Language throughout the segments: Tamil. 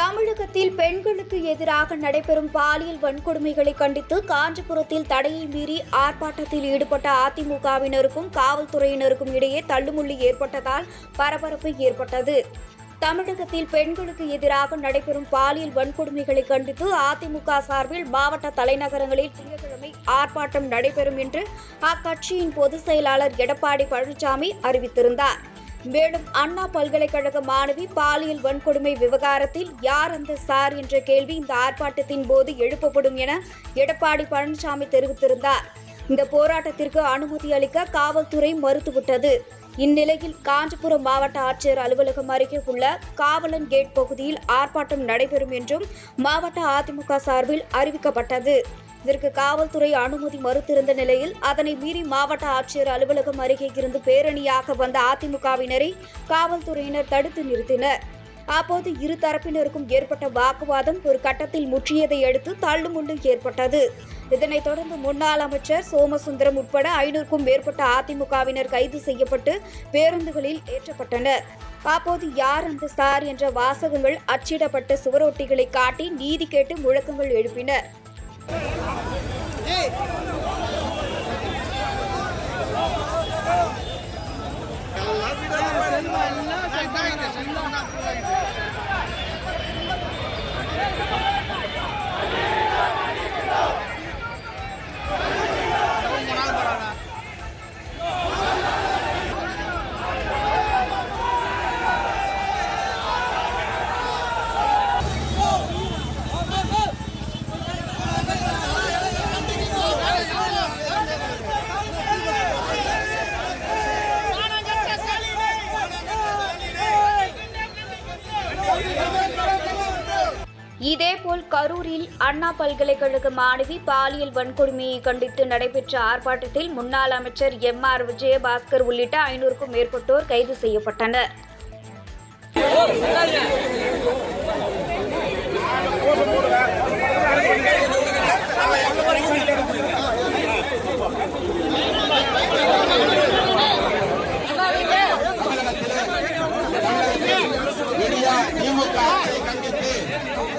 தமிழகத்தில் பெண்களுக்கு எதிராக நடைபெறும் பாலியல் வன்கொடுமைகளை கண்டித்து காஞ்சிபுரத்தில் தடையை மீறி ஆர்ப்பாட்டத்தில் ஈடுபட்ட அதிமுகவினருக்கும் காவல்துறையினருக்கும் இடையே தள்ளுமுள்ளி ஏற்பட்டதால் பரபரப்பு ஏற்பட்டது. தமிழகத்தில் பெண்களுக்கு எதிராக நடைபெறும் பாலியல் வன்கொடுமைகளை கண்டித்து அதிமுக சார்பில் மாவட்ட தலைநகரங்களில் திங்கட்கிழமை ஆர்ப்பாட்டம் நடைபெறும் என்று அக்கட்சியின் பொதுச் செயலாளர் எடப்பாடி பழனிசாமி அறிவித்திருந்தார். மேலும் அண்ணா பல்கலைக்கழக மாணவி பாலியல் வன்கொடுமை விவகாரத்தில் யார் அந்த சார் என்ற கேள்வி இந்த ஆர்ப்பாட்டத்தின் போது எழுப்பப்படும் என எடப்பாடி பழனிசாமி தெரிவித்திருந்தார். இந்த போராட்டத்திற்கு அனுமதி அளிக்க காவல்துறை மறுத்துவிட்டது. இந்நிலையில் காஞ்சிபுரம் மாவட்ட ஆட்சியர் அலுவலகம் அருகே உள்ள காவலன் கேட் பகுதியில் ஆர்ப்பாட்டம் நடைபெறும் என்றும் மாவட்ட அதிமுக சார்பில் அறிவிக்கப்பட்டது. இதற்கு காவல்துறை அனுமதி மறுத்திருந்த நிலையில் அதனை மீறி மாவட்ட ஆட்சியர் அலுவலகம் அருகே இருந்து பேரணியாக வந்த அதிமுகவினரை காவல்துறையினர் தடுத்து நிறுத்தினர். அப்போது இரு தரப்பினருக்கும் ஏற்பட்ட வாக்குவாதம் ஒரு கட்டத்தில் முற்றியதை அடுத்து தள்ளுமுள்ளு ஏற்பட்டது. இதனைத் தொடர்ந்து முன்னாள் அமைச்சர் சோமசுந்தரம் உட்பட ஐநூறுக்கும் மேற்பட்ட அதிமுகவினர் கைது செய்யப்பட்டு பேருந்துகளில் ஏற்றப்பட்டனர். அப்போது யார் அந்த சார் என்ற வாசகங்கள் அச்சிடப்பட்ட சுவரொட்டிகளை காட்டி நீதி கேட்டு முழக்கங்கள் எழுப்பினர். இதேபோல் கரூரில் அண்ணா பல்கலைக்கழக மாணவி பாலியல் வன்கொடுமையை கண்டித்து நடைபெற்ற ஆர்ப்பாட்டத்தில் முன்னாள் அமைச்சர் எம் ஆர் விஜயபாஸ்கர் உள்ளிட்ட ஐநூறுக்கும் மேற்பட்டோர் கைது செய்யப்பட்டனர் இந்தியா திமுக ஆட்சியை கண்டித்து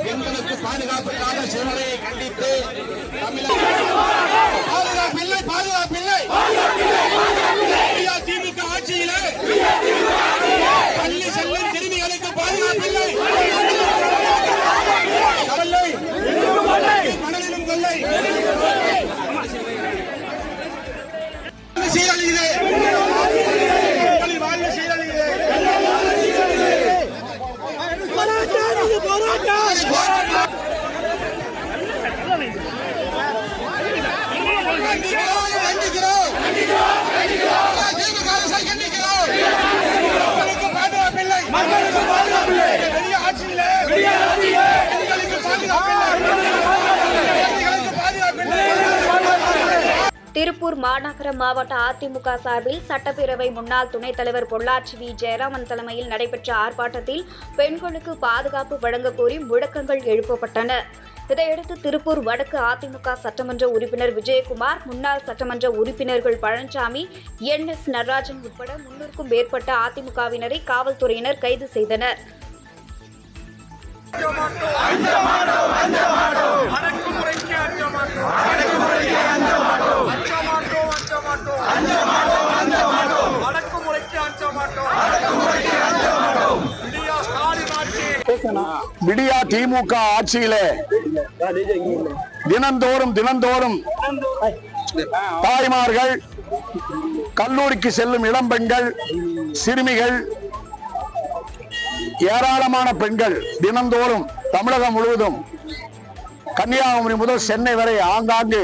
பெண்களுக்கு பாதுகாப்புக்கான சூழ்நிலையை கண்டித்து தமிழக பாதுகாப்பில்லை பாதுகாப்பில்லை இந்தியா திமுக ஆட்சியிலே பள்ளி செல்லும் சிறுமிகளுக்கு பாதுகாப்பில்லை கொள்ளை மணலிலும் கொள்ளை சீரழியுது வாழ்வு சீரழியுது கண்டிக்கிறோம் திமுக அரசை கண்டிக்கிறோம் மக்களுக்கு பாதுகாப்பில்லை பெரிய ஆட்சியிலே பெண்களுக்கு பாதுகாப்பில்லை பெண்களுக்கு பாதுகாப்பில்லை திருப்பூர் மாநகர மாவட்ட அதிமுக சார்பில் சட்டப்பேரவை முன்னாள் துணைத் தலைவர் பொள்ளாச்சி வி. ஜெயராமன் தலைமையில் நடைபெற்ற ஆர்ப்பாட்டத்தில் பெண்களுக்கு பாதுகாப்பு வழங்கக் கோரி முழக்கங்கள் எழுப்பப்பட்டன. இதையடுத்து திருப்பூர் வடக்கு அதிமுக சட்டமன்ற உறுப்பினர் விஜயகுமார் முன்னாள் சட்டமன்ற உறுப்பினர்கள் பழனிசாமி என். எஸ். நடராஜன் உட்பட முன்னூறுக்கும் மேற்பட்ட அதிமுகவினரை காவல்துறையினர் கைது செய்தனர். அடக்குமுறைக்கு அஞ்ச மாட்டோம் அடக்குமுறைக்கு அஞ்ச மாட்டோம் அஞ்ச மாட்டோம் அஞ்ச மாட்டோம் அஞ்ச மாட்டோம் அஞ்ச மாட்டோம் அடக்குமுறைக்கு அஞ்ச மாட்டோம் அடக்குமுறைக்கு அஞ்ச மாட்டோம் ஸ்டாலின் ஆட்சி விடியா திமுக ஆட்சியிலே தினந்தோறும் தினந்தோறும் தாய்மார்கள் கல்லூரிக்கு செல்லும் இளம்பெண்கள் சிறுமிகள் ஏராளமான பெண்கள் தினந்தோறும் தமிழகம் முழுவதும் கன்னியாகுமரி முதல் சென்னை வரை ஆங்காங்கு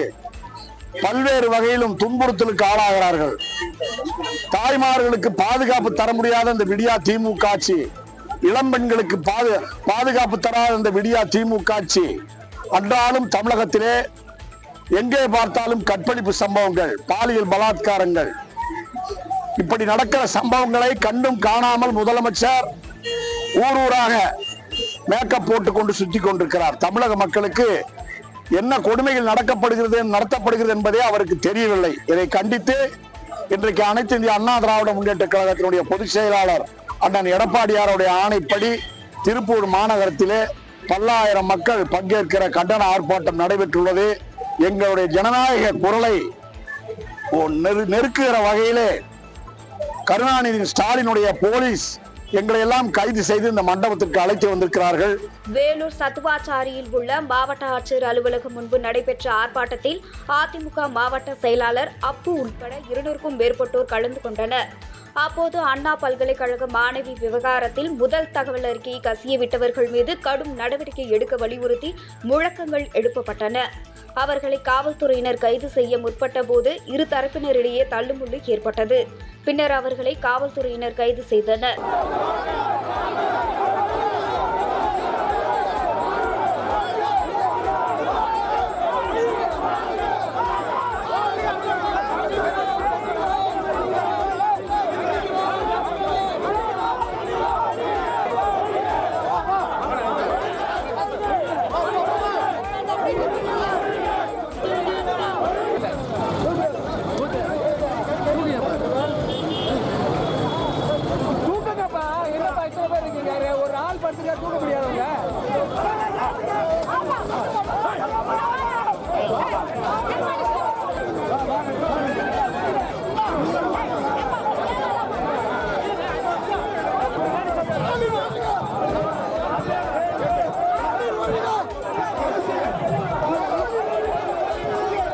பல்வேறு வகையிலும் துன்புறுத்தலுக்கு ஆளாகிறார்கள். தாய்மார்களுக்கு பாதுகாப்பு தர முடியாத இந்த விடியா திமுக ஆட்சி. இளம்பெண்களுக்கு பாது பாதுகாப்பு தராத இந்த விடியா திமுக ஆட்சி. அன்றாலும் தமிழகத்திலே எங்கே பார்த்தாலும் கற்பழிப்பு சம்பவங்கள் பாலியல் பலாத்காரங்கள். இப்படி நடக்கிற சம்பவங்களை கண்டும் காணாமல் முதலமைச்சர் ஊர் ஊராக மேக்கப் போட்டு கொண்டு சுத்தி கொண்டிருக்கிறார். தமிழக மக்களுக்கு என்ன கொடுமைகள் நடக்கப்படுகிறது நடத்தப்படுகிறது என்பதே அவருக்கு தெரியவில்லை. இதை கண்டித்து இன்றைக்கு அனைத்து இந்திய அண்ணா திராவிட முன்னேற்ற கழகத்தினுடைய பொதுச் செயலாளர் அண்ணன் எடப்பாடியாருடைய ஆணைப்படி திருப்பூர் மாநகரத்திலே பல்லாயிரம் மக்கள் பங்கேற்கிற கண்டன ஆர்ப்பாட்டம் நடைபெற்றுள்ளது. எங்களுடைய ஜனநாயக குரலை ஓ, நெரு- நெருக்குகிற வகையிலே கருணாநிதி ஸ்டாலினுடைய போலீஸ் எங்களை எல்லாம் கைது செய்து இந்த மண்டபத்திற்கு அழைத்து வந்திருக்கிறார்கள். வேலூர் சத்துவாச்சாரியில் உள்ள மாவட்ட ஆட்சியர் அலுவலகம் முன்பு நடைபெற்ற ஆர்ப்பாட்டத்தில் அதிமுக மாவட்ட செயலாளர் அப்பு உட்பட இருநூறுக்கும் மேற்பட்டோர் கலந்து கொண்டனர். அப்போது அண்ணா பல்கலைக்கழக மாணவி விவகாரத்தில் முதல் தகவல் அறிக்கையை கசிய விட்டவர்கள் மீது கடும் நடவடிக்கை எடுக்க வலியுறுத்தி முழக்கங்கள் எழுப்பப்பட்டன. அவர்களை காவல்துறையினர் கைது செய்ய முற்பட்ட போது இரு தரப்பினரிடையே தள்ளுமுள்ளு ஏற்பட்டது. பின்னர் அவர்களை காவல்துறையினர் கைது செய்தனர்.